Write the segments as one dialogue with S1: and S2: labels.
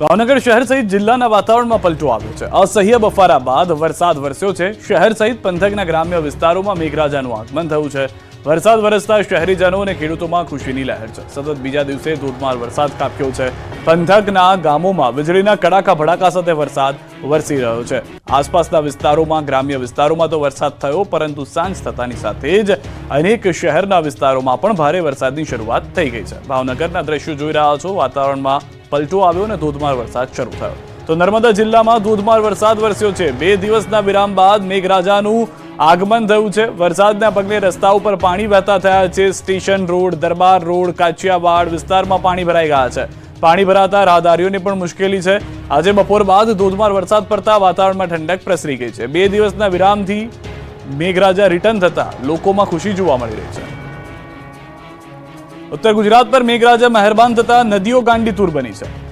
S1: ભાવનગર શહેર સહિત જિલ્લાના વાતાવરણમાં પલટો આવ્યો છે. અસહ્ય બફારા બાદ વરસાદ વરસ્યો છે. શહેર સહિત પંથકના ગ્રામ્ય વિસ્તારોમાં મેઘરાજાનું આગમન થયું છે. વરસાદ વરસતા શહેરીજનો અને ખેડૂતોમાં ખુશીની લહેર છે. સતત બીજા દિવસે ધોધમાર વરસાદ કાપ્યો છે. પંથકના ગામોમાં વીજળીના કડાકા ભડાકા સાથે વરસાદ વરસી રહ્યો છે. આસપાસના વિસ્તારોમાં, ગ્રામ્ય વિસ્તારોમાં તો વરસાદ થયો, પરંતુ સાંજ થતાની સાથે જ અનેક શહેરના વિસ્તારોમાં પણ ભારે વરસાદની શરૂઆત થઈ ગઈ છે. ભાવનગરના દ્રશ્યો જોઈ રહ્યા છો. વાતાવરણમાં પલટો આવ્યો અને ધોધમાર વરસાદ શરૂ થયો. તો નર્મદા જિલ્લામાં ધોધમાર વરસાદ વરસ્યો છે. બે દિવસના વિરામ બાદ મેઘરાજાનું આગમન થયું છે. વરસાદના પગલે રસ્તા ઉપર પાણી વહેતા થયા છે. Station road, Darbar road Kachiyawad વિસ્તારમાં પાણી ભરાઈ ગયા છે. પાણી ભરાતા રાહદારીઓને પણ મુશ્કેલી છે. આજે બપોર બાદ ધોધમાર વરસાદ પડતા વાતાવરણમાં ઠંડક પ્રસરી ગઈ છે. બે દિવસના વિરામથી મેઘરાજા રિટર્ન થતા લોકોમાં ખુશી જોવા મળી રહી છે. ઉત્તર ગુજરાત પર મેઘરાજા મહેરબાન થતા નદીઓ ગાંડીતુર બની છે.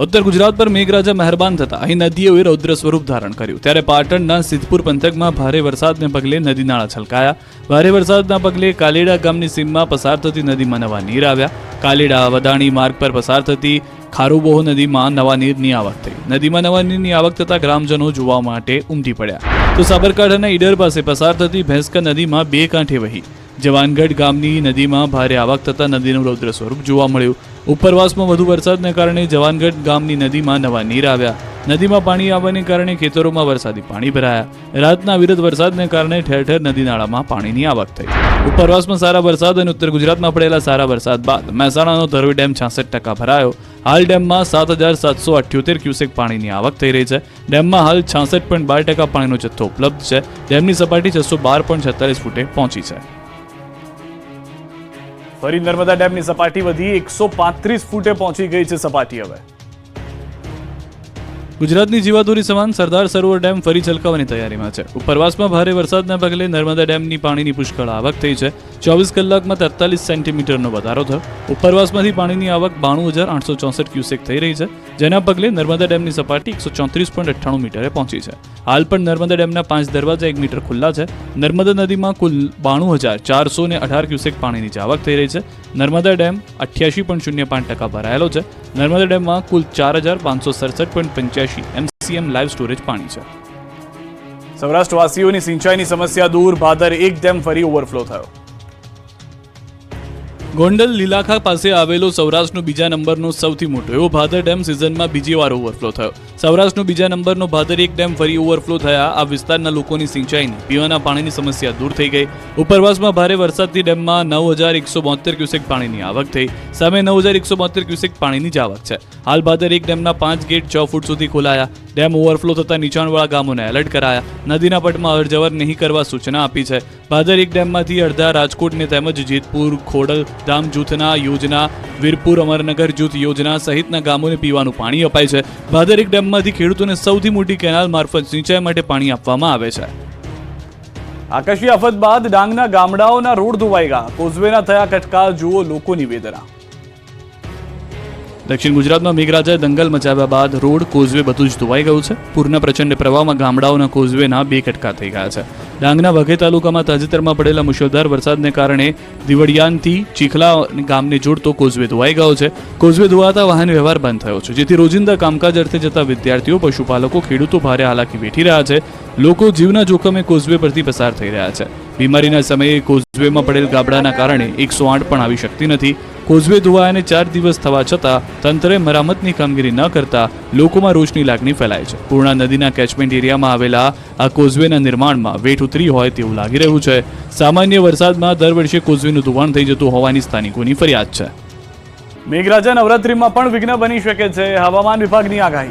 S1: ઉત્તર ગુજરાત પર મેઘરાજા મહેરબાન થતા અહીં નદીઓએ રૌદ્ર સ્વરૂપ ધારણ કર્યું. ત્યારે પાટણના સિદ્ધપુર પંથકમાં ભારે વરસાદને પગલે નદી નાળા છલકાયા. ભારે વરસાદના પગલે કાલેડા ગામની સીમમાં પસાર થતી નદીમાં નવા નીર આવ્યા. કાલેડા વદાણી માર્ગ પર પસાર થતી ખારુબોહ નદીમાં નવા નીરની આવક થઈ. નદીમાં નવા નીરની આવક થતા ગ્રામજનો જોવા માટે ઉમટી પડ્યા. તો સાબરકાંઠાના ઈડર પાસે પસાર થતી ભેંસકા નદીમાં બે કાંઠે વહી. જવાનગઢ ગામની નદીમાં ભારે આવક થતા નદીનું રૌદ્ર સ્વરૂપ જોવા મળ્યું. ઉપરવાસમાં વધુ વરસાદને કારણે જવાનગઢ ગામની નદીમાં નવા નીર આવ્યા. નદીમાં પાણી આવવાને કારણે ખેતરોમાં વરસાદી પાણી ભરાયા. રાતના વિરત વરસાદને કારણે ઠેર ઠેર નદી નાળામાં પાણીની આવક થઈ. ઉપરવાસમાં સારા વરસાદ અને ઉત્તર ગુજરાતમાં પડેલા સારા વરસાદ બાદ મહેસાણાનો ધરોઈ ડેમ છાસઠ ટકા ભરાયો. હાલ ડેમમાં સાત હજાર સાતસો અઠ્યોતેર ક્યુસેક પાણીની આવક થઈ રહી છે. ડેમમાં હાલ છાસઠ પોઈન્ટ બાર ટકા પાણીનો જથ્થો ઉપલબ્ધ છે. ડેમની સપાટી છસો બાર પોઈન્ટ છત્તાલીસ ફૂટે પહોંચી છે. ફરી નર્મદા ડેમની સપાટી વધી એકસો પાંત્રીસ ફૂટે પહોંચી ગઈ છે સપાટી હવે. ગુજરાતની જીવાદોરી સમાન સરદાર સરોવર ડેમ ફરી છલકાવાની તૈયારીમાં છે. ઉપરવાસમાં ભારે વરસાદના પગલે નર્મદા ડેમની પાણીની પુષ્કળ આવક થઈ છે. ચોવીસ કલાકમાં તેતાલીસ સેન્ટીમીટરનો વધારો થયો. ઉપરવાસમાંથી પાણીની આવક બાણું હજાર આઠસો ચોસઠ ક્યુસેક થઈ રહી છે, જેના પગલે નર્મદા ડેમની સપાટી એકસો ચોત્રીસ પોઈન્ટ અઠ્ઠાણું મીટરે પહોંચી છે. હાલ પણ નર્મદા ડેમના પાંચ દરવાજા એક મીટર ખુલ્લા છે. નર્મદા નદીમાં કુલ બાણું હજાર ચારસો ને અઢાર ક્યુસેક પાણીની આવક થઈ રહી છે. નર્મદા ડેમ અઠ્યાસી પોઈન્ટ શૂન્ય પાંચ ટકા ભરાયેલો છે. નર્મદા ડેમમાં કુલ ચાર હજાર પાંચસો સડસઠ પોઈન્ટ પંચ્યાસી એમસીએમ લાઈવ સ્ટોરેજ પાણી છે. સૌરાષ્ટ્રવાસીઓની સિંચાઈની સમસ્યા દૂર, ભાદર એક ડેમ ફરી ઓવરફ્લો થયો. ગોંડલ લીલાખા પાસે આવેલો સૌરાષ્ટ્રનો બીજા નંબરનો સૌથી મોટો એવો ભાદર ડેમ સિઝનમાં બીજી વાર ઓવરફ્લો થયો. સૌરાષ્ટ્રનો બીજા નંબરનો ભાદર એક ડેમ ફરી ઓવરફ્લો થયા. આ વિસ્તારના લોકોની સિંચાઈની, પીવાના પાણીની સમસ્યા દૂર થઈ ગઈ. ઉપરવાસમાં ભારે વરસાદથી ડેમમાં નવ હજાર એકસો બોતેર ક્યુસેક પાણીની આવક થઈ. સામે નવ હજાર એકસો બોતેર ક્યુસેક પાણીની જ આવક છે. હાલ ભાદર એક ડેમના પાંચ ગેટ છ ફૂટ સુધી ખોલાયા. ડેમ ઓવરફ્લો થતા નીચાણવાળા ગામોને એલર્ટ કરાયા. નદીના પટમાં અવરજવર નહીં કરવા સૂચના આપી છે. ભાદર એક ડેમમાંથી અડધા રાજકોટને તેમજ જેતપુર, ખોડલ ધામ જૂથના યોજના, વીરપુર અમરનગર જૂથ યોજના સહિતના ગામોને પીવાનું પાણી અપાય છે. ભાદર એક ડેમમાંથી ખેડૂતોને સૌથી મોટી કેનાલ મારફત સિંચાઈ માટે પાણી આપવામાં આવે છે. આકાશી આફત બાદ ડાંગના ગામડાઓના રોડ ધોવાઈ ગયા. કોઝવેના થયા કટકા જુઓ લોકોની વેદના. દક્ષિણ ગુજરાતમાં મેઘરાજાએ દંગલ મચાવ્યા બાદ રોડ કોઝવે બધું જ ધોવાઈ ગયું છે. પૂરના પ્રચંડ પ્રવાહમાં ગામડાઓના કોઝવેના બે કટકા થઈ ગયા છે. ડાંગના વઘે તાલુકામાં તાજેતરમાં પડેલા મુશળધાર વરસાદને કારણે દિવડિયાનથી ચીખલા ગામને જોડતો કોઝવે ધોવાઈ ગયો છે. કોઝવે ધોવાતા વાહન વ્યવહાર બંધ થયો છે. જેથી રોજિંદા કામકાજ અર્થે જતા વિદ્યાર્થીઓ, પશુપાલકો, ખેડૂતો ભારે હાલાકી વેઠી રહ્યા છે. લોકો જીવના જોખમે કોઝવે પરથી પસાર થઈ રહ્યા છે. બીમારીના સમયે કોઝવેમાં પડેલ ગાબડાના કારણે એકસો આઠ પણ આવી શકતી નથી. કોઝવે ધોવાયાને ચાર દિવસ થવા છતાં તંત્રે મરામતની કામગીરી ન કરતા લોકોમાં રોષની લાગણી ફેલાય છે. પૂર્ણા નદીના કેચમેન્ટ એરિયામાં આવેલા આ કોઝવેના નિર્માણમાં વેઠ ઉતરી હોય તેવું લાગી રહ્યું છે. સામાન્ય વરસાદમાં દર વર્ષે કોઝવેનું ધોવાણ થઈ જતું હોવાની સ્થાનિકોની ફરિયાદ છે. મેઘરાજા નવરાત્રીમાં પણ વિઘ્ન બની શકે છે હવામાન વિભાગની આગાહી.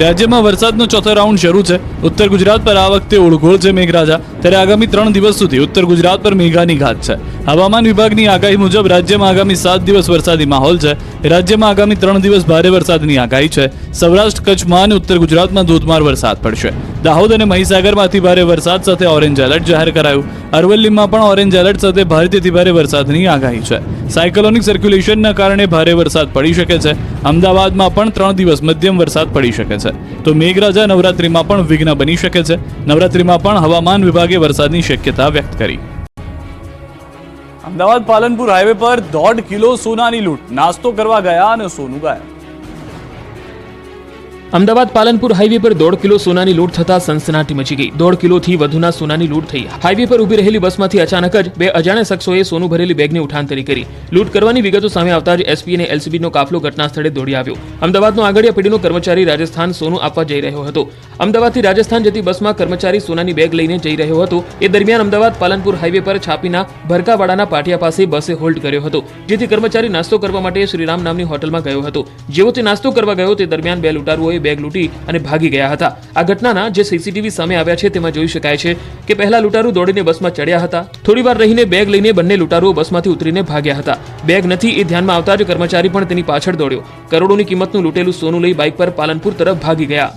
S1: રાજ્યમાં વરસાદનો ચોથો રાઉન્ડ શરૂ છે. ઉત્તર ગુજરાત પર આ વખતે ઓળઘોળ છે મેઘરાજા. ત્યારે આગામી ત્રણ દિવસ સુધી ઉત્તર ગુજરાત પર મેઘાની ઘાત છે. હવામાન વિભાગની આગાહી મુજબ રાજ્યમાં આગામી સાત દિવસ વરસાદી માહોલ છે. રાજ્યમાં આગામી ત્રણ દિવસ ભારે વરસાદની આગાહી છે. સૌરાષ્ટ્ર કચ્છમાં અને ઉત્તર ગુજરાતમાં ધોધમાર વરસાદ પડશે. દાહોદ અને મહીસાગરમાંથી ભારે વરસાદ સાથે ઓરેન્જ એલર્ટ જાહેર કરાયું. અરવલ્લીમાં પણ ઓરેન્જ એલર્ટ સાથે ભારેથી ભારે વરસાદની આગાહી છે. સાયક્લોનિક સર્ક્યુલેશનના કારણે ભારે વરસાદ પડી શકે છે. અમદાવાદમાં પણ ત્રણ દિવસ મધ્યમ વરસાદ પડી શકે છે. તો મેઘરાજા નવરાત્રિમાં પણ વિઘ્ન બની શકે છે. નવરાત્રિમાં પણ હવામાન વિભાગે વરસાદની શક્યતા વ્યક્ત કરી. અમદાવાદ પાલનપુર હાઈવે પર દોઢ કિલો સોનાની લૂંટ. નાસ્તો કરવા ગયા અને સોનું ગાયબ.
S2: અમદાવાદ પાલનપુર હાઈવે પર દોઢ કિલો સોનાની લૂંટ થતા સનસનાટી મચી ગઈ. દોઢ કિલોથી વધુના સોનાની લૂંટ થઈ. હાઈવે પર ઊભી રહેલી બસમાંથી અચાનક જ બે અજાણ્યા શખ્સોએ સોનું ભરેલી બેગની ઉઠાંતરી કરી. લૂંટ કરવાની વિગતો સામે આવતા જ એસપી અને એલસીબીનો કાફલો ઘટના સ્થળે દોડી આવ્યો. અમદાવાદનો આગળિયા પેઢીનો કર્મચારી રાજસ્થાન સોનું આપવા જઈ રહ્યો હતો. અમદાવાદથી રાજસ્થાન જતી બસમાં કર્મચારી સોનાની બેગ લઈને જઈ રહ્યો હતો. એ દરમિયાન અમદાવાદ પાલનપુર હાઈવે પર છાપીના ભરકાવાડાના પાટિયા પાસે બસે હોલ્ડ કર્યો હતો, જેથી કર્મચારી નાસ્તો કરવા માટે શ્રીરામ નામની હોટલમાં ગયો હતો. જેવો તે નાસ્તો કરવા ગયો તે દરમિયાન બે લૂંટારુઓએ બેગ લૂંટી અને ભાગી ગયા હતા. આ ઘટનાના જે સીસીટીવી સામે આવ્યા છે તેમાં જોઈ શકાય છે કે પહેલા લૂંટારુ દોડીને બસમાં ચડ્યા હતા. થોડી વાર રહીને બેગ લઈને બંને લૂંટારુઓ બસમાંથી ઉતરીને ભાગ્યા હતા. બેગ નથી એ ધ્યાનમાં આવતા જ કર્મચારી પણ તેની પાછળ દોડ્યો. કરોડોની કિંમતનું લૂંટેલું સોનું લઈ બાઇક પર પાલનપુર તરફ ભાગી ગયા.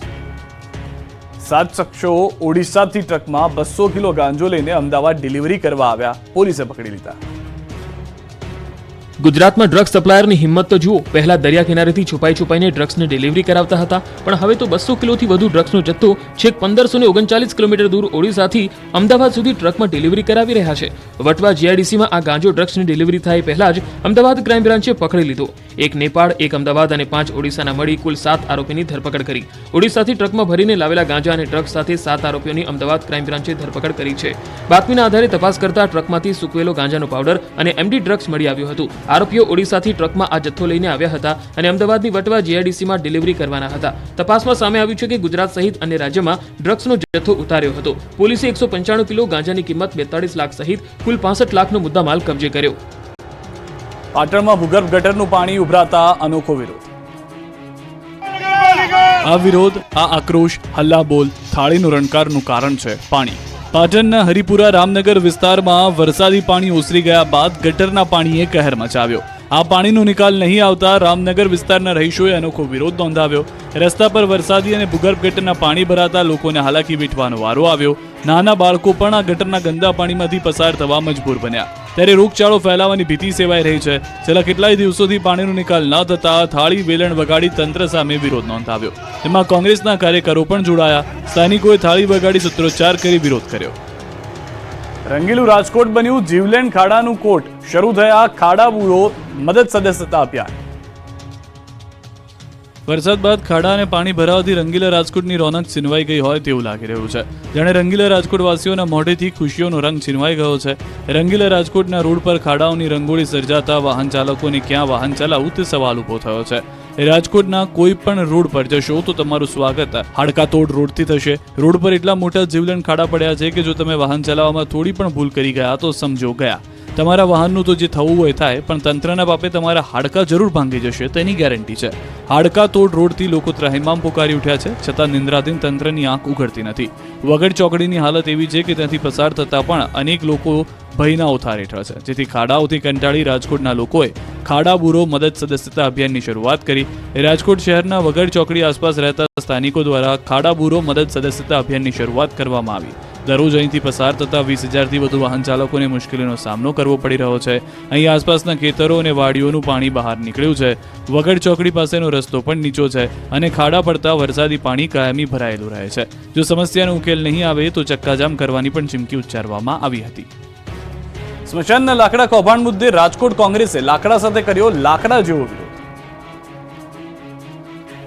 S1: સાત શખ્સો ઓડિશાથી ટ્રકમાં બસો કિલો ગાંજો લઈને અમદાવાદ ડિલિવરી કરવા આવ્યા. પોલીસે પકડી લીધા.
S2: ગુજરાતમાં ડ્રગ્સ સપ્લાયરની હિંમત તો જુઓ, પહેલા દરિયા કિનારેથી છુપાઈ છુપાઈને ડ્રગ્સની ડિલિવરી કરાવતા હતા, પણ હવે તો બસો કિલોથી વધુ ડ્રગ્સનો જથ્થો છેક પંદરસો ને ઓગણચાલીસ કિલોમીટર દૂર ઓડિશાથી અમદાવાદ સુધી ટ્રકમાં ડિલિવરી કરાવી રહ્યા છે. વટવા જીઆઈડીસીમાં આ ગાંજો ડ્રગ્સની ડિલિવરી થાય પહેલા જ અમદાવાદ ક્રાઇમ બ્રાન્ચે પકડી લીધો. એક નેપાળ, એક અમદાવાદ અને પાંચ ઓડિશાના મળી કુલ સાત આરોપીની ધરપકડ કરી. ઓડિશાથી ટ્રકમાં ભરીને લાવેલા ગાંજા અને ડ્રગ્સ સાથે સાત આરોપીઓની અમદાવાદ ક્રાઇમ બ્રાન્ચે ધરપકડ કરી છે. બાતમીના આધારે તપાસ કરતા ટ્રકમાંથી સૂકવેલો ગાંજાનો પાવડર અને એમડી ડ્રગ્સ મળી આવ્યું હતું. આરોપીઓ ઓડિશાથી ટ્રકમાં આ જથ્થો લઈને આવ્યા હતા અને અમદાવાદની વટવા જીઆઈડીસીમાં ડિલિવરી કરવાના હતા. તપાસમાં સામે આવ્યું છે કે ગુજરાત સહિત અન્ય રાજ્યમાં ડ્રગ્સનો જથ્થો ઉતાર્યો હતો. પોલીસે એકસો પંચાણું કિલો ગાંજાની કિંમત બેતાળીસ લાખ સહિત કુલ પાસઠ લાખનો મુદ્દામાલ કબજે કર્યો.
S1: પાટણમાં ભૂગર્ભ ગટરનું પાણી ઉભરાતા અનોખો વિરોધ. આ વિરોધ આ આક્રોશ હલ્લાબોલ થાળીનું રણકારનું કારણ છે પાણી. પાટણના હરિપુરા રામનગર વિસ્તારમાં વરસાદી પાણી ઓસરી ગયા બાદ ગટરના પાણીએ કહેર મચાવ્યો. આ પાણીનો નિકાલ નહીં આવતા રામનગર વિસ્તારના રહીશોએ અનોખો વિરોધ નોંધાવ્યો. રસ્તા પર વરસાદી અને ભૂગર્ભ ગટરના પાણી ભરાતા લોકોને હાલાકી વેઠવાનો વારો આવ્યો. નાના બાળકો પણ આ ગટરના ગંદા પાણીમાંથી પસાર થવા મજબૂર બન્યા. ત્યારે રોગચાળો ફેલાવાની ભીતિ સેવાઈ રહી છે. છેલ્લા કેટલાય દિવસોથી પાણીનો નિકાલ ન થતા થાળી, વેલણ વગાડી તંત્ર સામે વિરોધ નોંધાવ્યો. તેમાં કોંગ્રેસના કાર્યકરો પણ જોડાયા. સ્થાનિકોએ થાળી વગાડી સૂત્રોચ્ચાર કરી વિરોધ કર્યો. રંગીલું રાજકોટ બન્યું જીવલેણ ખાડાનું કોટ. શરૂ થયા ખાડા બુરો મદદ સદસ્યતા અભિયાન. વરસાદ બાદ ખાડા અને પાણી ભરાવાથી રંગીલા રાજકોટની રોનક છીનવાઈ ગઈ હોય તેવું લાગી રહ્યું છે. જાણે રંગીલા રાજકોટવાસીઓના મોઢેથી ખુશીઓનો રંગ છીનવાઈ ગયો છે. રંગીલા રાજકોટના રોડ પર ખાડાઓની રંગોળી સર્જાતા વાહન ચાલકોને ક્યાં વાહન ચલાવવું તે સવાલ ઊભો થયો છે. રાજકોટના કોઈ પણ રોડ પર જશો તો તમારું સ્વાગત હાડકાતોડ રોડથી થશે. રોડ પર એટલા મોટા જીવલેણ ખાડા પડ્યા છે કે જો તમે વાહન ચલાવવામાં થોડી પણ ભૂલ કરી ગયા તો સમજો ગયા. તમારા વાહનનું તો જે થવું હોય થાય, પણ તંત્રના બાપે તમારા હાડકા જરૂર ભાંગી જશે, તેની ગેરંટી છે. હાડકા તોડ રોડથી લોકો ત્રાહિમામ પુકારી ઉઠ્યા છે, છતાં નિંદ્રાધીન તંત્રની આંખ ઉઘડતી નથી. વગર ચોકડીની હાલત એવી છે કે ત્યાંથી પસાર થતા પણ અનેક લોકો ભયના ઉથાર હેઠળ છે. જેથી ખાડાઓથી કંટાળી રાજકોટના લોકોએ ખાડા બુરો મદદ સદસ્યતા અભિયાનની શરૂઆત કરી. રાજકોટ શહેરના વગર ચોકડી આસપાસ રહેતા સ્થાનિકો દ્વારા ખાડા બુરો મદદ સદસ્યતા અભિયાનની શરૂઆત કરવામાં આવી. દરરોજ અહીંથી પસાર થતા વીસ હજારથી વધુ વાહન ચાલકોને મુશ્કેલીનો સામનો કરવો પડી રહ્યો છે. અહીં આસપાસના ખેતરો અને વાડીઓનું પાણી બહાર નીકળ્યું છે. વગર ચોકડી પાસેનો રસ્તો પણ નીચો છે અને ખાડા પડતા વરસાદી પાણી કાયમી ભરાયેલું રહે છે. જો સમસ્યાનો ઉકેલ નહીં આવે તો ચક્કાજામ કરવાની પણ ચીમકી ઉચ્ચારવામાં આવી હતી. સ્મશાનના લાકડા કૌભાંડ મુદ્દે રાજકોટ કોંગ્રેસે લાકડા સાથે કર્યો લાકડા જેવો વિરોધ.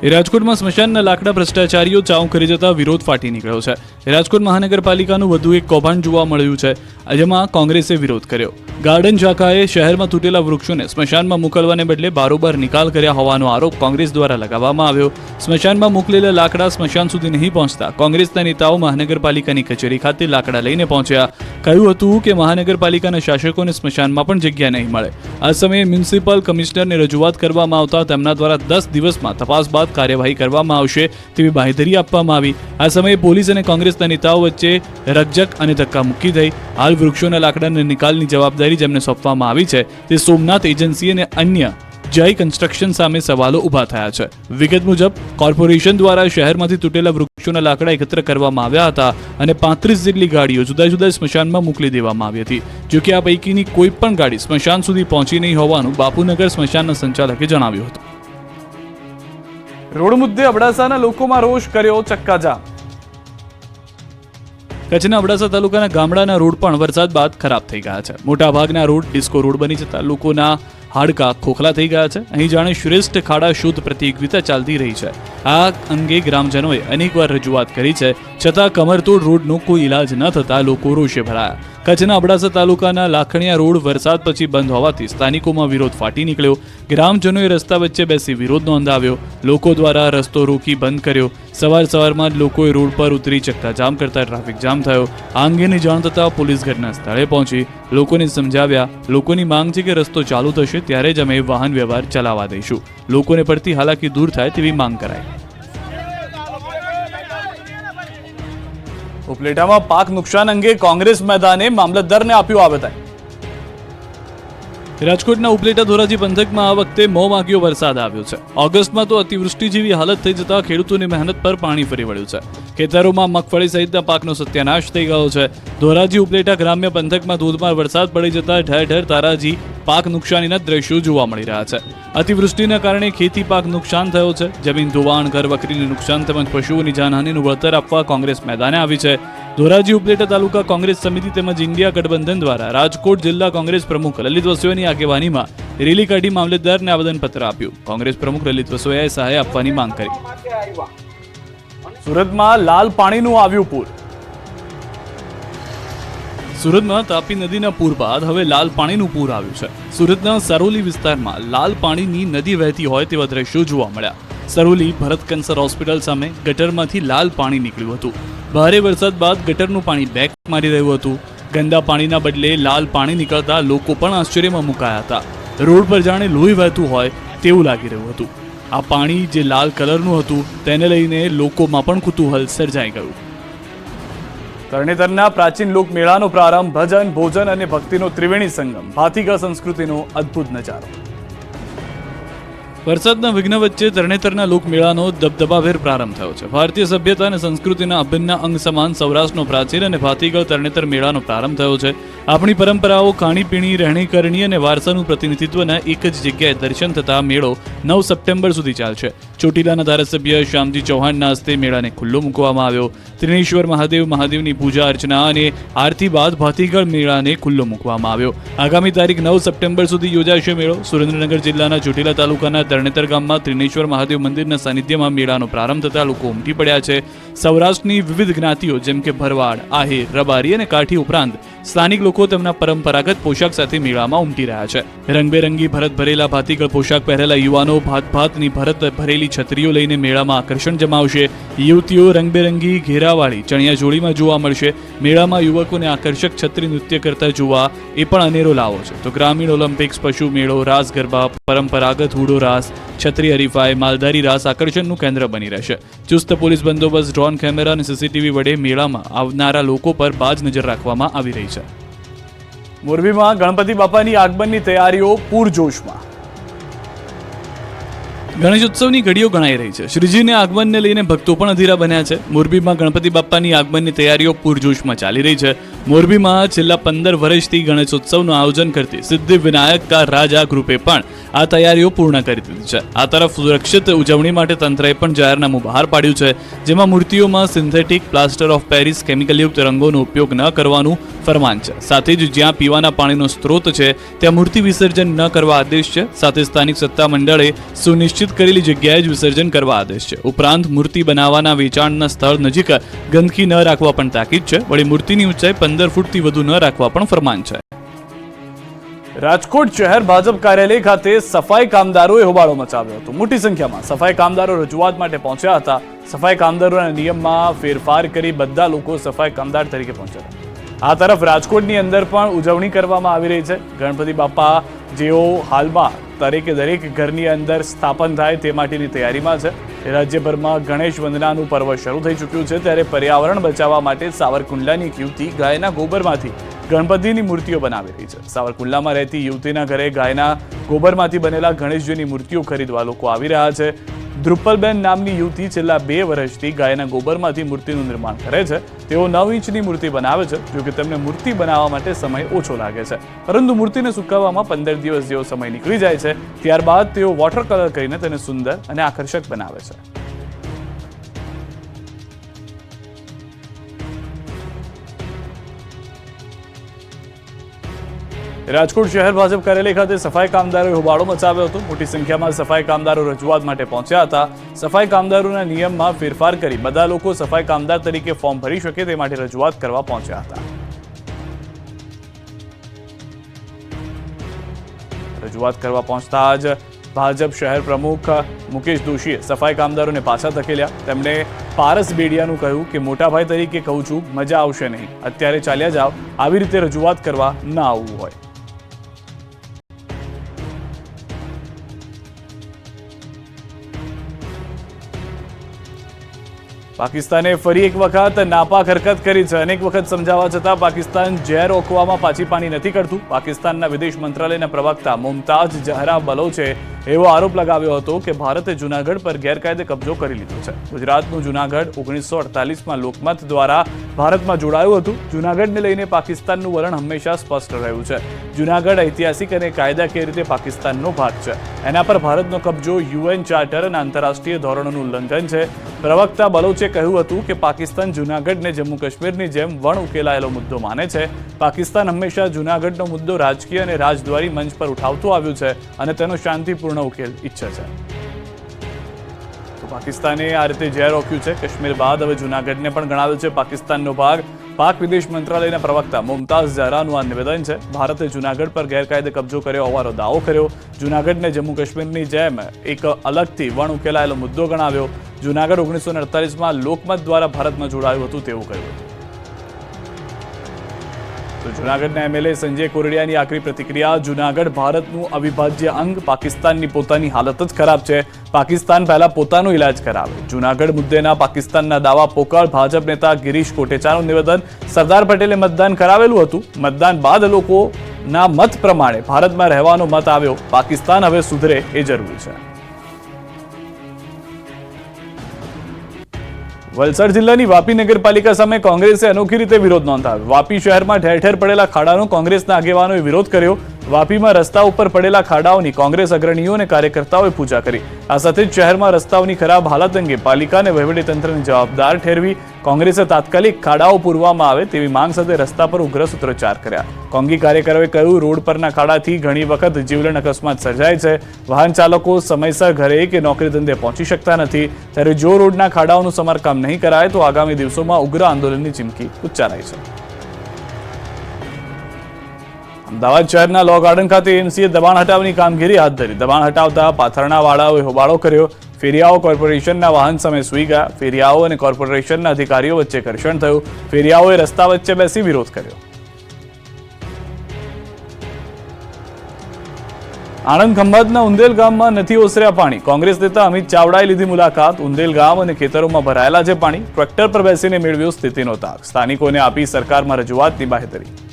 S1: રાજકોટમાં સ્મશાનના લાકડા ભ્રષ્ટાચારીઓ ચાઉ કરી જતા વિરોધ ફાટી નીકળ્યો છે. રાજકોટ મહાનગરપાલિકાનું વધુ એક કૌભાંડ જોવા મળ્યું છે. જેમાં કોંગ્રેસે વિરોધ કર્યો. ગાર્ડન ઝાકાએ શહેરમાં તૂટેલા વૃક્ષોને સ્મશાનમાં મોકલવાને બદલે બારોબાર નિકાલ કર્યા હોવાનો આરોપ કોંગ્રેસ દ્વારા લગાવવામાં આવ્યો. સ્મશાનમાં મોકલેલા લાકડા સ્મશાન સુધી નહીં પહોંચતા કોંગ્રેસના નેતાઓ મહાનગરપાલિકાની કચેરી ખાતે લાકડા લઈને પહોંચ્યા. કહ્યું હતું કે મહાનગરપાલિકાના શાસકોને સ્મશાનમાં પણ જગ્યા નહીં મળે. આ સમયે મ્યુનિસિપલ કમિશનરને રજૂઆત કરવામાં આવતા તેમના દ્વારા દસ દિવસમાં તપાસ બાદ કાર્યવાહી કરવામાં આવશે તેવી બાંહેધરી આપવામાં આવી. આ સમયે પોલીસ અને કોંગ્રેસના નેતાઓ વચ્ચે રકજક અને ધક્કામુક્કી થઈ. હાલ વૃક્ષોના લાકડાના નિકાલની જવાબદારી જેમને સોંપવામાં આવી છે તે સોમનાથ એજન્સી અને અન્ય જય કન્સ્ટ્રક્શન સામે સવાલો ઊભા થયા છે. વિગત મુજબ, કોર્પોરેશન દ્વારા શહેરમાંથી તૂટેલા વૃક્ષોના લાકડા એકત્ર કરવામાં આવ્યા હતા અને પાંત્રીસ જેટલી ગાડીઓ જુદા જુદા સ્મશાનમાં મોકલી દેવામાં આવી હતી. જો કે આ પૈકીની કોઈ પણ ગાડી સ્મશાન સુધી પહોંચી નહીં હોવાનું બાપુનગર સ્મશાનના સંચાલકે જણાવ્યું હતું. રોડ મુદ્દે અબડાસાના લોકોમાં રોષ કર્યો ચક્કાજામ કચ્છના અબડાસા તાલુકાના ગામડાના રોડ પણ વરસાદ બાદ ખરાબ થઈ ગયા છે. મોટાભાગના રોડ ડિસ્કો રોડ બની જતા લોકોના હાડકા ખોખલા થઈ ગયા છે. અહીં જાણે શ્રેષ્ઠ ખાડા શુદ્ધ પ્રતિયોગિતા ચાલતી રહી છે. આ અંગે ગ્રામજનોએ અનેકવાર રજૂઆત કરી છે. છતાં કમરતોડ રોડનો કોઈ ઇલાજ ન થતાં લોકો રોષે ભરાયા. કચ્છના અબડાસા તાલુકાના લાખણીયા રોડ વરસાદ પછી બંધ હોવાથી સ્થાનિકોમાં વિરોધ ફાટી નીકળ્યો. ગ્રામજનોએ રસ્તા વચ્ચે બેસી વિરોધ નોંધાવ્યો લોકો દ્વારા રસ્તો રોકી બંધ કર્યો. સવાર સવારમાં જ લોકોએ રોડ પર ઉતરી ચક્કાજામ કરતા ટ્રાફિક જામ થયો. આ અંગેની જાણ થતાં પોલીસ ઘટના સ્થળે પહોંચી. લોકોને સમજાવ્યા, લોકોની માંગ છે કે રસ્તો ચાલુ થશે ત્યારે જ અમે વાહન વ્યવહાર ચલાવવા દઈશું. લોકોને પડતી હાલાકી દૂર થાય તેવી માંગ કરાઈ. ઉપલેટામાં પાક નુકસાન અંગે કોંગ્રેસ મેદાને મામલતદારને આપ્યું આવેદન. રાજકોટના ઉપલેટા ધોરાજી પંથકમાં આ વખતે મોંમાગીયો વરસાદ આવ્યો છે. ઓગસ્ટમાં તો અતિવૃષ્ટિ જેવી હાલત થઈ જતા ખેડૂતોની મહેનત પર પાણી ફરી વળ્યું છે. ખેતરોમાં મગફળી સહિતના પાકનો સત્યાનાશ થઈ ગયો છે. ધોરાજી ઉપલેટા ગ્રામ્ય પંથકમાં ધોધમાર વરસાદ પડી જતા ઠેર ઠેર તારાજી પાક નુકસાનીના દ્રશ્યો જોવા મળી રહ્યા છે. અતિવૃષ્ટિના કારણે ખેતી પાક નુકસાન થયો છે. જમીન ધોવાણ, ઘર વકરીને નુકસાન તેમજ પશુઓની જાનહાનિનું વળતર આપવા કોંગ્રેસ મેદાને આવી છે. ધોરાજી ઉપલેટા તાલુકા કોંગ્રેસ સમિતિ તેમજ ઇન્ડિયા ગઠબંધન દ્વારા રાજકોટ જિલ્લા કોંગ્રેસ પ્રમુખ લલિત વસોયાની આગેવાનીમાં રેલી કાઢી મામલતદારને આવેદનપત્ર આપ્યું. કોંગ્રેસ પ્રમુખ લલિત વસોયાએ સહાય આપવાની માંગ કરી. સુરતમાં લાલ પાણીનું આવ્યું પૂર. સુરતમાં તાપી નદીના પૂર બાદ હવે લાલ પાણીનું પૂર આવ્યું છે. સુરતના સરોલી વિસ્તારમાં લાલ પાણીની નદી વહેતી હોય તેવા દ્રશ્યો જોવા મળ્યા. સરોલી ભરત કેન્સર હોસ્પિટલ સામે ગટરમાંથી લાલ પાણી નીકળ્યું હતું. ભારે વરસાદ બાદ ગટરનું પાણી બેક મારી રહ્યું હતું. ગંદા પાણીના બદલે લાલ પાણી નીકળતા લોકો પણ આશ્ચર્યમાં મુકાયા હતા. રોડ પર જાણે લોહી વહેતું હોય તેવું લાગી રહ્યું હતું. આ પાણી જે લાલ કલરનું હતું તેને લઈને લોકોમાં પણ કુતૂહલ સર્જાઈ ગયું. તરણેતરના પ્રાચીન લોકમેળાનો પ્રારંભ ભજન, ભોજન અને ભક્તિનો ત્રિવેણી સંગમ ભાતિકા સંસ્કૃતિનો અદ્ભુત નજારો. વરસાદના વિઘ્ન વચ્ચે તરણેતરના લોકમેળાનો દબદબાભેર પ્રારંભ થયો છે. ભારતીય સભ્યતા અને સંસ્કૃતિના અભિન્ન અંગ સમાન સૌરાષ્ટ્રનો પ્રાચીન અને ભાતીગળ તરણેતર મેળાનો પ્રારંભ થયો છે. આપણી પરંપરાઓ ખાણીપીણી રહેણીકરણી અને વારસાનું પ્રતિનિધિત્વના એક જ જગ્યાએ દર્શન થતા મેળો નવ સપ્ટેમ્બર સુધી ચાલશે. ચોટીલાના ધારાસભ્ય શ્યામજી ચૌહાણના હસ્તે મેળાને ખુલ્લો મૂકવામાં આવ્યો. ત્રિનેશ્વર મહાદેવ મહાદેવની પૂજા અર્ચના અને આરતી બાદ ભાતીગળ મેળાને ખુલ્લો મૂકવામાં આવ્યો. આગામી તારીખ નવ સપ્ટેમ્બર સુધી યોજાશે મેળો. સુરેન્દ્રનગર જિલ્લાના ચોટીલા તાલુકાના તરણેતર ગામમાં ત્રિનેશ્વર મહાદેવ મંદિરના સાનિધ્યમાં મેળાનો પ્રારંભ થતા લોકો ઉમટી પડ્યા છે. સૌરાષ્ટ્રની વિવિધ જ્ઞાતિઓ જેમ કે ભરવાડ, આહિર, રબારી અને કાઠી ઉપરાંત સ્થાનિક લોકો તેમના પરંપરાગત પોશાક સાથે મેળામાં ઉમટી રહ્યા છે. રંગબેરંગી ભરત ભરેલા ભાતીગળ પોશાક પહેરેલા યુવાનો ભાત ભાતની ભરત ભરેલી છત્રીઓ લઈને મેળામાં આકર્ષણ જમાવશે. યુવતીઓ રંગબેરંગી ઘેરાવાળી ચણિયાજોળીમાં જોવા મળશે. મેળામાં યુવકોને આકર્ષક છત્રી નૃત્ય કરતા જોવા એ પણ અનેરો લાવો છે. તો ગ્રામીણ ઓલિમ્પિક્સ પશુ મેળો, રાસ ગરબા, પરંપરાગત હુડો રાસ છત્રી હરીફાઈ માલધારી રાસ આકર્ષણનું કેન્દ્ર બની રહેશે. ચુસ્ત પોલીસ બંદોબસ્ત ડ્રોન કેમેરા અને સીસીટીવી વડે મેળામાં આવનારા લોકો પર બાજ નજર રાખવામાં આવી રહી છે. મોરબીમાં ગણપતિ બાપાની આગમનની તૈયારીઓ પૂરજોશમાં. ગણેશોત્સવની ઘડીઓ ગણાઈ રહી છે. શ્રીજીને આગમનને લઈને ભક્તો પણ અધીરા બન્યા છે. મોરબીમાં ગણપતિ બાપ્પાની આગમનની તૈયારીઓ પૂરજોશમાં ચાલી રહી છે. મોરબીમાં છેલ્લા પંદર વર્ષથી ગણેશોત્સવનું આયોજન કરતી સિદ્ધિ વિનાયક કા રાજા ગ્રુપે પણ આ તૈયારીઓ પૂર્ણ કરી દીધી છે. આ તરફ સુરક્ષિત ઉજવણી માટે તંત્રએ પણ જાહેરનામું બહાર પાડ્યું છે, જેમાં મૂર્તિઓમાં સિન્થેટિક પ્લાસ્ટર ઓફ પેરિસ કેમિકલયુક્ત રંગોનો ઉપયોગ ન કરવાનું ફરમાન છે. સાથે જ જ્યાં પીવાના પાણીનો સ્ત્રોત છે, ત્યાં મૂર્તિ વિસર્જન ન કરવા આદેશ છે. સાથે સ્થાનિક સત્તા મંડળે સુનિશ્ચિત કરેલી જગ્યાએ જ વિસર્જન કરવા આદેશ છે. ઉપરાંત મૂર્તિ બનાવવાના વેચાણના સ્થળ નજીક ગંદકી ન રાખવા પણ તાકીદ છે. વળી મૂર્તિની ઊંચાઈ પંદર ફૂટથી વધુ ન રાખવા પણ ફરમાન છે. રાજકોટ શહેર ભાજપ કાર્યાલય ખાતે સફાઈ કામદારોએ હોબાળો મચાવ્યો હતો. મોટી સંખ્યામાં સફાઈ કામદારો રજૂઆત માટે પહોંચ્યા હતા. સફાઈ કામદારોના નિયમમાં ફેરફાર કરી બધા લોકો સફાઈ કામદાર તરીકે પહોંચ્યા હતા. આ તરફ રાજકોટની અંદર પણ ઉજવણી કરવામાં આવી રહી છે. ગણપતિ બાપા જેઓ હાલમાં દરેકે દરેક ઘરની અંદર સ્થાપન થાય તે માટેની તૈયારીમાં છે. રાજ્યભરમાં ગણેશ વંદનાનું પર્વ શરૂ થઈ ચૂક્યું છે ત્યારે પર્યાવરણ બચાવવા માટે સાવરકુંડલાની યુવતી ગાયના ગોબરમાંથી ગણપતિની મૂર્તિઓ બનાવી રહી છે. સાવરકુંડલામાં રહેતી યુવતીના ઘરે ગાયના ગોબરમાંથી બનેલા ગણેશજીની મૂર્તિઓ ખરીદવા લોકો આવી રહ્યા છે. ધ્રુપલબેન નામની યુવતી છેલ્લા બે વર્ષથી ગાયના ગોબરમાંથી મૂર્તિનું નિર્માણ કરે છે. તેઓ નવ ઇંચની મૂર્તિ બનાવે છે, જો કે તેમને મૂર્તિ બનાવવા માટે સમય ઓછો લાગે છે. પરંતુ મૂર્તિને સુકાવવામાં પંદર દિવસ જેવો સમય નીકળી જાય છે. ત્યારબાદ તેઓ વોટર કલર કરીને તેને સુંદર અને આકર્ષક બનાવે છે. રાજકોટ શહેર ભાજપ કાર્યાલય ખાતે સફાઈ કામદારોએ હોબાળો મચાવ્યો હતો. મોટી સંખ્યામાં સફાઈ કામદારો રજૂઆત માટે પહોંચ્યા હતા. સફાઈ કામદારોના નિયમમાં ફેરફાર કરી બધા લોકો સફાઈ કામદાર તરીકે ફોર્મ ભરી શકે તે માટે રજૂઆત કરવા પહોંચ્યા હતા. રજૂઆત કરવા પહોંચતા જ ભાજપ શહેર પ્રમુખ મુકેશ દોશીએ સફાઈ કામદારોને પાછા ધકેલ્યા. તેમણે પારસ બેડિયાનું કહ્યું કે મોટાભાઈ તરીકે કહું છું, મજા આવશે નહીં. અત્યારે ચાલ્યા જાઓ. આવી રીતે રજૂઆત કરવા ના આવવું હોય. પાકિસ્તાને ફરી એક વખત નાપાક હરકત કરી છે. અનેક વખત સમજાવવા છતાં પાકિસ્તાન ઝેર ઓકવામાં પાછી પાણી નથી કરતું પાકિસ્તાનના વિદેશ મંત્રાલયના પ્રવક્તા મુમતાજ જહરા બલોચે એવો આરોપ લગાવ્યો હતો કે ભારતે જૂનાગઢ પર ગેરકાયદે કબજો કરી લીધો છે. ગુજરાતનું જૂનાગઢ ઓગણીસો અડતાલીસમાં લોકમત દ્વારા ભારતમાં જોડાયું હતું. જૂનાગઢને લઈને પાકિસ્તાનનું વલણ હંમેશા સ્પષ્ટ રહ્યું છે. જૂનાગઢ ઐતિહાસિક અને કાયદાકીય રીતે પાકિસ્તાનનો ભાગ છે. એના પર ભારતનો કબજો યુએન ચાર્ટર અને આંતરરાષ્ટ્રીય ધોરણોનું ઉલ્લંઘન છે. પ્રવક્તા બલોચે કહ્યું હતું કે પાકિસ્તાન જૂનાગઢને જમ્મુ કાશ્મીરની જેમ વણ ઉકેલાયેલો મુદ્દો માને છે. પાકિસ્તાન હંમેશા જૂનાગઢનો મુદ્દો રાજકીય અને રાજદ્વારી મંચ પર ઉઠાવતું આવ્યું છે અને તેનો શાંતિપૂર્ણ ઉકેલ ઈચ્છે છે. તો પાકિસ્તાને આ રીતે ઝેર રોક્યું છે. કાશ્મીર બાદ હવે જૂનાગઢને પણ ગણાવ્યું છે પાકિસ્તાનનો ભાગ. પાક વિદેશ મંત્રાલયના પ્રવક્તા મુમતાઝ ઝહરાનું આ નિવેદન છે. ભારતે જૂનાગઢ પર ગેરકાયદે કબજો કર્યો હોવાનો દાવો કર્યો. જૂનાગઢને જમ્મુ કાશ્મીરની જેમ એક અલગથી વણ ઉકેલાયેલો મુદ્દો ગણાવ્યો. જૂનાગઢ ઓગણીસો અડતાલીસમાં લોકમત દ્વારા ભારતમાં જોડાયું હતું તેવું કહ્યું હતું. તો જૂનાગઢના એમએલએ સંજય કોરડિયાની આકરી પ્રતિક્રિયા. જૂનાગઢ ભારતનું અવિભાજ્ય અંગ, પાકિસ્તાનની પોતાની હાલત જ ખરાબ છે. પાકિસ્તાન પહેલા પોતાનો ઇલાજ કરાવે. જૂનાગઢ મુદ્દેના પાકિસ્તાનના દાવા પોકળ ભાજપ નેતા ગિરીશ કોટેચાનું નિવેદન સરદાર પટેલે મતદાન કરાવેલું હતું. મતદાન બાદ લોકોના મત પ્રમાણે ભારતમાં રહેવાનો મત આવ્યો. પાકિસ્તાન હવે સુધરે એ જરૂરી છે. વલસાડ જિલ્લાની વાપી નગરપાલિકા સામે કોંગ્રેસે અનોખી રીતે વિરોધ નોંધાવ્યો. વાપી શહેરમાં ઠેર ઠેર પડેલા ખાડાનો કોંગ્રેસના આગેવાનોએ વિરોધ કર્યો. વાપીમાં રસ્તા ઉપર પડેલા ખાડાઓની કોંગ્રેસ અગ્રણીઓ અને કાર્યકર્તાઓએ પૂજા કરી. આ સાથે જ શહેરમાં રસ્તાઓની ખરાબ હાલત અંગે પાલિકા અને વહીવટીતંત્રને જવાબદાર ઠેરવી કોંગ્રેસે તાત્કાલિક ખાડાઓ પૂરવામાં આવે તેવી માંગ સાથે રસ્તા પર ઉગ્ર સૂત્રોચ્ચાર કર્યા. કોંગી કાર્યકરોએ કહ્યું, રોડ પરના ખાડાથી ઘણી વખત જીવલેણ અકસ્માત સર્જાય છે. વાહન ચાલકો સમયસર ઘરે કે નોકરી ધંધે પહોંચી શકતા નથી. ત્યારે જો રોડના ખાડાઓનું સમારકામ નહીં કરાય, તો આગામી દિવસોમાં ઉગ્ર આંદોલનની ચીમકી ઉચ્ચારાઈ છે. અમદાવાદ શહેરના લો ગાર્ડન ખાતે એમસીએ દબાણ હટાવની કામગીરી હાથ ધરી. દબાણ હટાવતા પાથરણા વાળાઓએ હોબાળો કર્યો. ફેરિયાઓ કોર્પોરેશનના વાહન સામે સૂઈ ગયા. ફેરિયાઓ અને કોર્પોરેશનના અધિકારીઓ વચ્ચે ઘર્ષણ થયું. ફેરિયાઓએ રસ્તા વચ્ચે બેસી વિરોધ કર્યો. આણંદ ખંભાતના ઉંદેલ ગામમાં નથી ઓસર્યા પાણી. કોંગ્રેસ નેતા અમિત ચાવડાએ લીધી મુલાકાત. ઉંદેલ ગામ અને ખેતરોમાં ભરાયેલા છે પાણી, ટ્રેક્ટર પર બેસીને મેળવ્યો સ્થિતિનો તાક સ્થાનિકોને આપી સરકારમાં રજૂઆતની બાહેધરી.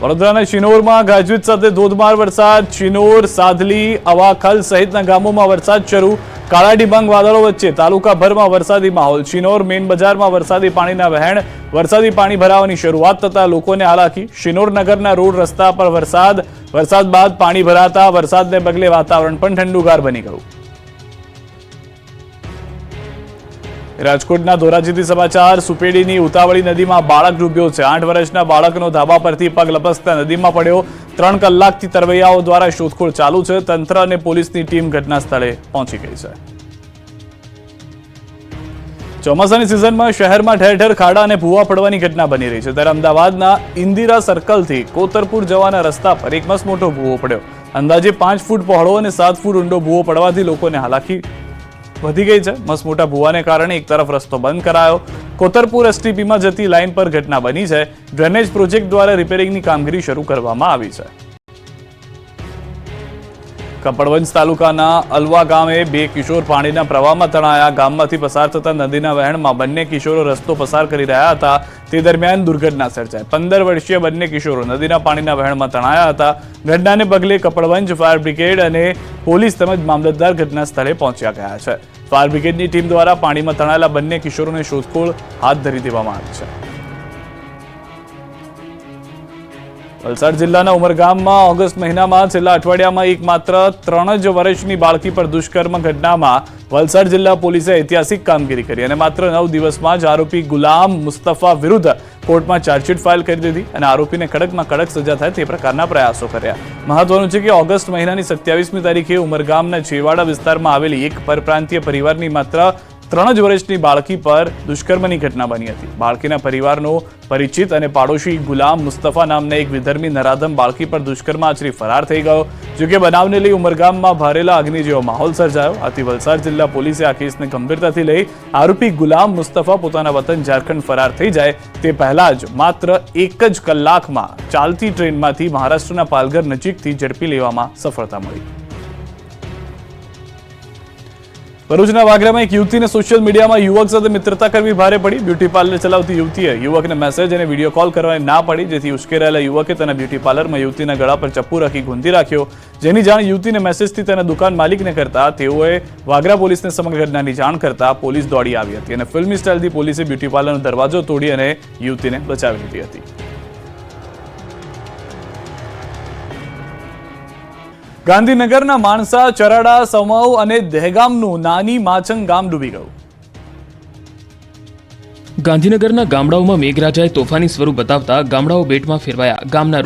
S1: વડોદરાના શિનોરમાં ગાજવીજ સાથે ધોધમાર વરસાદ. શિનોર, સાધલી, અવાખલ સહિતના ગામોમાં વરસાદ શરૂ. કાળા ડિબાંગ વાદળો વચ્ચે તાલુકાભરમાં વરસાદી માહોલ. શિનોર મેઇન બજારમાં વરસાદી પાણીના વહેણ. વરસાદી પાણી ભરાવાની શરૂઆત થતાં લોકોને હાલાકી. શિનોર નગરના રોડ રસ્તા પર વરસાદ. વરસાદ બાદ પાણી ભરાતા વરસાદને પગલે વાતાવરણ પણ ઠંડુગાર બની ગયું. રાજકોટના ધોરાજીથી સમાચાર, સુપેડીની ઉતાવળી નદીમાં બાળક ડૂબ્યો છે. આઠ વર્ષના બાળકનો ધાબા પરથી પગ લપસતા નદીમાં પડ્યો. ત્રણ કલાકથી તરવૈયાઓ દ્વારા શોધખોળ ચાલુ છે. તંત્ર અને પોલીસની ટીમ ઘટના સ્થળે પહોંચી ગઈ છે. ચોમાસાની સિઝનમાં શહેરમાં ઠેર ઠેર ખાડા અને ભૂવા પડવાની ઘટના બની રહી છે. ત્યારે અમદાવાદના ઇન્દિરા સર્કલથી કોતરપુર જવાના રસ્તા પર એક મસ્ત મોટો ભૂવો પડ્યો. અંદાજે પાંચ ફૂટ પહોળો અને સાત ફૂટ ઊંડો ભૂવો પડવાથી લોકોને હાલાકી વધી ગઈ છે. મસમોટા મોટા ભૂવાને કારણે એક તરફ રસ્તો બંધ કરાયો. કોતરપુર એસટીપીમાં જતી લાઇન પર ઘટના બની છે. ડ્રેનેજ પ્રોજેક્ટ દ્વારા રિપેરિંગની કામગીરી શરૂ કરવામાં આવી છે. કપડવંજ તાલુકાના અલવા ગામે બે કિશોર પાણીના પ્રવાહમાં તણાયા. ગામમાંથી પસાર થતા નદીના વહેણમાં બંને કિશોરો રસ્તો પસાર કરી રહ્યા હતા. તે દરમિયાન દુર્ઘટના સર્જાઈ. પંદર વર્ષીય બંને કિશોરો નદીના પાણીના વહેણમાં તણાયા હતા. ઘટનાને પગલે કપડવંજ ફાયર બ્રિગેડ અને પોલીસ તેમજ મામલતદાર ઘટના સ્થળે પહોંચ્યા ગયા છે. ફાયર બ્રિગેડની ટીમ દ્વારા પાણીમાં તણાયેલા બંને કિશોરોને શોધખોળ હાથ ધરી દેવામાં આવી છે. વલસાડ જિલ્લાના ઉમરગામમાં ઓગસ્ટ મહિનામાં છેલ્લા અઠવાડિયામાં એક ત્રણ જ વર્ષની બાળકી પર દુષ્કર્મ ઘટનામાં વલસાડ જિલ્લા પોલીસે ઐતિહાસિક કામગીરી કરી અને માત્ર નવ દિવસમાં જ આરોપી ગુલામ મુસ્તફા વિરુદ્ધ કોર્ટમાં ચાર્જશીટ ફાઇલ કરી દીધી અને આરોપીને કડકમાં કડક સજા થાય તે પ્રકારના પ્રયાસો કર્યા. મહત્વનું છે કે ઓગસ્ટ મહિનાની સત્યાવીસમી તારીખે ઉમરગામના છેવાડા વિસ્તારમાં આવેલી એક પરપ્રાંતીય પરિવારની માત્ર ત્રણ જ વર્ષની બાળકી પર દુષ્કર્મની ઘટના બની હતી. બાળકીના પરિવારનો પરિચિત અને પાડોશી ગુલામ મુસ્તફા નામના એક વિધર્મી નરાધમ બાળકી પર દુષ્કર્મ આચરી ફરાર થઈ ગયો જોકે બનાવને લઈ ઉમરગામમાં ભારેલા અગ્નિ જેવો માહોલ સર્જાયો. આથી વલસાડ જિલ્લા પોલીસે આ કેસને ગંભીરતાથી લઈ આરોપી ગુલામ મુસ્તફા પોતાના વતન ઝારખંડ ફરાર થઈ જાય તે પહેલા જ માત્ર એક જ કલાકમાં ચાલતી ટ્રેનમાંથી મહારાષ્ટ્રના પાલઘર નજીકથી ઝડપી લેવામાં સફળતા મળી. ભરૂચના વાગરામાં એક યુવતીને સોશિયલ મીડિયામાં યુવક સાથે મિત્રતા કરવી ભારે પડી. બ્યુટી પાર્લર ચલાવતી યુવતીએ યુવકને મેસેજ અને વીડિયો કોલ કરવાની ના પડી, જેથી ઉશ્કેરાયેલા યુવકે તેના બ્યુટી પાર્લરમાં યુવતીના ગળા પર ચપ્પુ રાખી ગુંધી રાખ્યો. જેની જાણ યુવતીને મેસેજથી તેના દુકાન માલિકને કરતા તેઓએ વાગરા પોલીસને સમગ્ર ઘટનાની જાણ કરતા પોલીસ દોડી આવી હતી અને ફિલ્મી સ્ટાઇલથી પોલીસે બ્યુટી પાર્લરનો દરવાજો તોડી અને યુવતીને બચાવી લીધી હતી. ગાંધીનગરના માણસા, ચરાડા સમાવ અને દહેગામનું નાની માછંગ ગામ ડૂબી ગયું.
S2: ગાંધીનગરના ગામડાઓમાં મેઘરાજાએ તોફાની સ્વરૂપ બતાવતા ગામડાઓ બેટમાં ફેરવાયા. ગામના